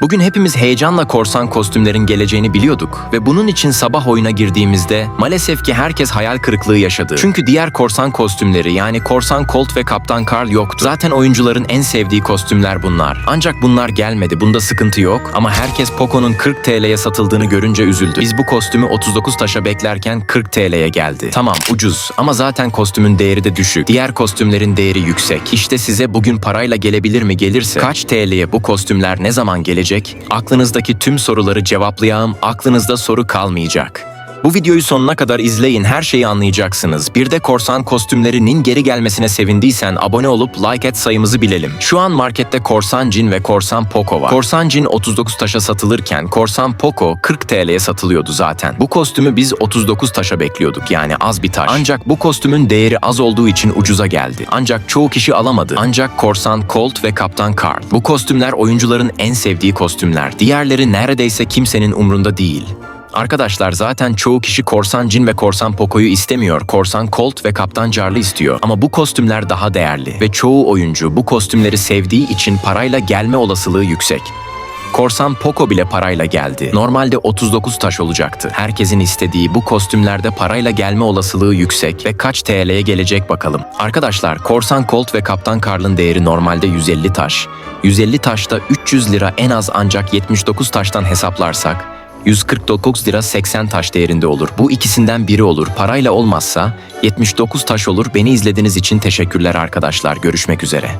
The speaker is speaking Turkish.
Bugün hepimiz heyecanla korsan kostümlerin geleceğini biliyorduk ve bunun için sabah oyuna girdiğimizde maalesef ki herkes hayal kırıklığı yaşadı. Çünkü diğer korsan kostümleri yani Korsan Colt ve Kaptan Karl yoktu. Zaten oyuncuların en sevdiği kostümler bunlar. Ancak bunlar gelmedi. Bunda sıkıntı yok ama herkes Poco'nun 40 TL'ye satıldığını görünce üzüldü. Biz bu kostümü 39 taşa beklerken 40 TL'ye geldi. Tamam ucuz ama zaten kostümün değeri de düşük. Diğer kostümlerin değeri yüksek. İşte size bugün parayla gelebilir mi gelirse kaç TL'ye bu kostümler ne zaman gelecek? Aklınızdaki tüm soruları cevaplayağım. Aklınızda soru kalmayacak. Bu videoyu sonuna kadar izleyin, her şeyi anlayacaksınız. Bir de korsan kostümlerinin geri gelmesine sevindiysen abone olup like et sayımızı bilelim. Şu an markette korsan cin ve korsan Poco var. Korsan cin 39 taşa satılırken korsan Poco 40 TL'ye satılıyordu zaten. Bu kostümü biz 39 taşa bekliyorduk yani az bir taş. Ancak bu kostümün değeri az olduğu için ucuza geldi. Ancak çoğu kişi alamadı. Ancak korsan Colt ve Kaptan Karl. Bu kostümler oyuncuların en sevdiği kostümler. Diğerleri neredeyse kimsenin umrunda değil. Arkadaşlar zaten çoğu kişi Korsan Cin ve Korsan Poco'yu istemiyor. Korsan Colt ve Kaptan Carlı istiyor. Ama bu kostümler daha değerli ve çoğu oyuncu bu kostümleri sevdiği için parayla gelme olasılığı yüksek. Korsan Poco bile parayla geldi. Normalde 39 taş olacaktı. Herkesin istediği bu kostümlerde parayla gelme olasılığı yüksek ve kaç TL'ye gelecek bakalım. Arkadaşlar Korsan Colt ve Kaptan Karl'ın değeri normalde 150 taş. 150 taşta 300 lira en az ancak 79 taştan hesaplarsak 149 lira 80 taş değerinde olur. Bu ikisinden biri olur. Parayla olmazsa 79 taş olur. Beni izlediğiniz için teşekkürler arkadaşlar. Görüşmek üzere.